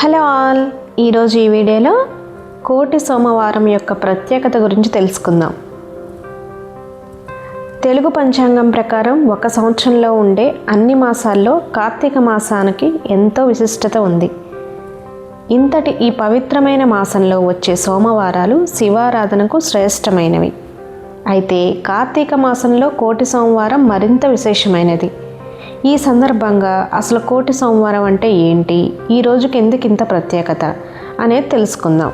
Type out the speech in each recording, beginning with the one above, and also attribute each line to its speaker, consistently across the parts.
Speaker 1: Hello all. ఈరోజు ఈ వీడియోలో కోటి సోమవారం యొక్క ప్రత్యేకత గురించి తెలుసుకుందాం. తెలుగు పంచాంగం ప్రకారం ఒక సంవత్సరంలో ఉండే అన్ని మాసాల్లో కార్తీక మాసానికి ఎంతో విశిష్టత ఉంది. ఇంతటి ఈ పవిత్రమైన మాసంలో వచ్చే సోమవారాలు శివారాధనకు శ్రేష్టమైనవి. అయితే కార్తీక మాసంలో కోటి సోమవారం మరింత విశేషమైనది. ఈ సందర్భంగా అసలు కోటి సోమవారం అంటే ఏంటి? ఈ రోజుకి ఎందుకు ఇంత ప్రత్యేకత? అనేది తెలుసుకుందాం.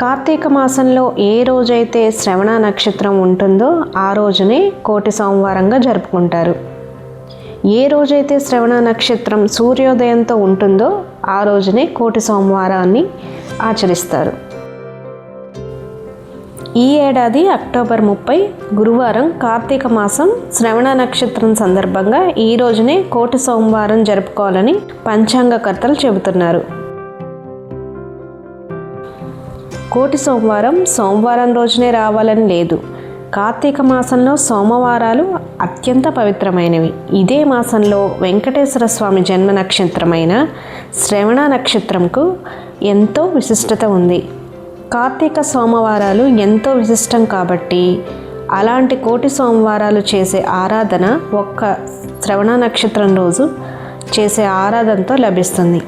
Speaker 1: కార్తీక మాసంలో ఏ రోజైతే శ్రవణ నక్షత్రం ఉంటుందో ఆ రోజునే కోటి సోమవారంగా జరుపుకుంటారు. ఏ రోజైతే శ్రవణ నక్షత్రం సూర్యోదయంతో ఉంటుందో ఆ రోజునే కోటి సోమవారాన్ని ఆచరిస్తారు. ఈ ఏడాది అక్టోబర్ ముప్పై గురువారం కార్తీక మాసం శ్రవణ నక్షత్రం సందర్భంగా ఈ రోజునే కోటి సోమవారం జరుపుకోవాలని పంచాంగకర్తలు చెబుతున్నారు. కోటి సోమవారం సోమవారం రోజునే రావాలని లేదు. కార్తీక మాసంలో సోమవారాలు అత్యంత పవిత్రమైనవి. ఇదే మాసంలో వెంకటేశ్వర స్వామి జన్మ నక్షత్రమైన శ్రవణ నక్షత్రంకు ఎంతో విశిష్టత ఉంది. కార్తీక సోమవారాలు ఎంతో విశిష్టం కాబట్టి అలాంటి కోటి సోమవారాలు చేసే ఆరాధన ఒక్క శ్రవణ నక్షత్రం రోజు చేసే ఆరాధనతో లభిస్తుంది.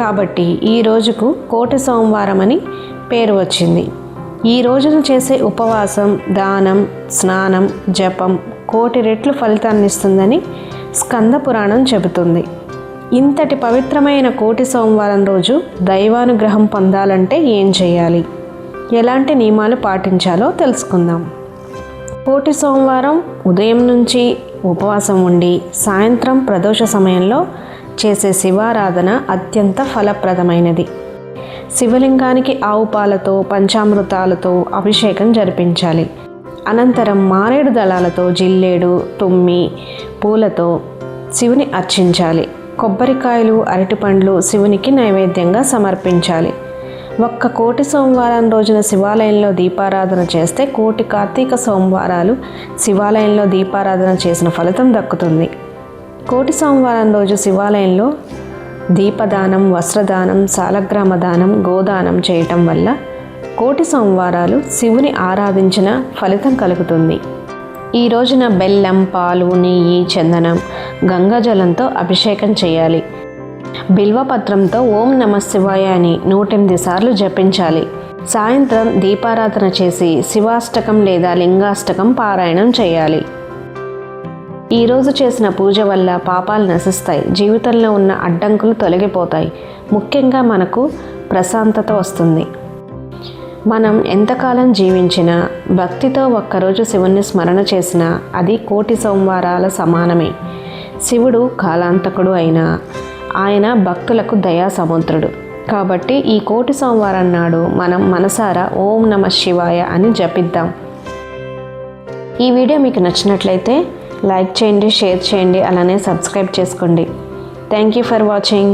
Speaker 1: కాబట్టి ఈ రోజుకు కోటి సోమవారం అని పేరు వచ్చింది. ఈ రోజున చేసే ఉపవాసం దానం స్నానం జపం కోటి రెట్లు ఫలితాన్ని ఇస్తుందని స్కంద పురాణం చెబుతుంది. ఇంతటి పవిత్రమైన కోటి సోమవారం రోజు దైవానుగ్రహం పొందాలంటే ఏం చేయాలి? ఎలాంటి నియమాలు పాటించాలో తెలుసుకుందాం. కోటి సోమవారం ఉదయం నుంచి ఉపవాసం ఉండి సాయంత్రం ప్రదోష సమయంలో చేసే శివారాధన అత్యంత ఫలప్రదమైనది. శివలింగానికి ఆవు పాలతో పంచామృతాలతో అభిషేకం జరిపించాలి. అనంతరం మారేడు దళాలతో జిల్లేడు తుమ్మి పూలతో శివుని అర్చించాలి. కొబ్బరికాయలు అరటిపండ్లు శివునికి నైవేద్యంగా సమర్పించాలి. ఒక్క కోటి సోమవారం రోజున శివాలయంలో దీపారాధన చేస్తే కోటి కార్తీక సోమవారాలు శివాలయంలో దీపారాధన చేసిన ఫలితం దక్కుతుంది. కోటి సోమవారం రోజు శివాలయంలో దీపదానం వస్త్రదానం సాలగ్రామ దానం గోదానం చేయటం వల్ల కోటి సోమవారాలు శివుని ఆరాధించిన ఫలితం కలుగుతుంది. ఈ రోజున బెల్లం పాలు నెయ్యి చందనం గంగాజలంతో అభిషేకం చేయాలి. బిల్వపత్రంతో ఓం నమ శివాయ అని నూటెనిమిది సార్లు జపించాలి. సాయంత్రం దీపారాధన చేసి శివాష్టకం లేదా లింగాష్టకం పారాయణం చేయాలి. ఈరోజు చేసిన పూజ వల్ల పాపాలు నశిస్తాయి. జీవితంలో ఉన్న అడ్డంకులు తొలగిపోతాయి. ముఖ్యంగా మనకు ప్రశాంతత వస్తుంది. మనం ఎంతకాలం జీవించినా భక్తితో ఒక్కరోజు శివుణ్ణి స్మరణ చేసినా అది కోటి సోమవారాల సమానమే. శివుడు కాలాంతకుడు అయినా ఆయన భక్తులకు దయా సముద్రుడు. కాబట్టి ఈ కోటి సోమవారం నాడు మనం మనసారా ఓం నమ శివాయ అని జపిద్దాం. ఈ వీడియో మీకు నచ్చినట్లయితే లైక్ చేయండి షేర్ చేయండి అలానే సబ్స్క్రైబ్ చేసుకోండి. Thank you for watching.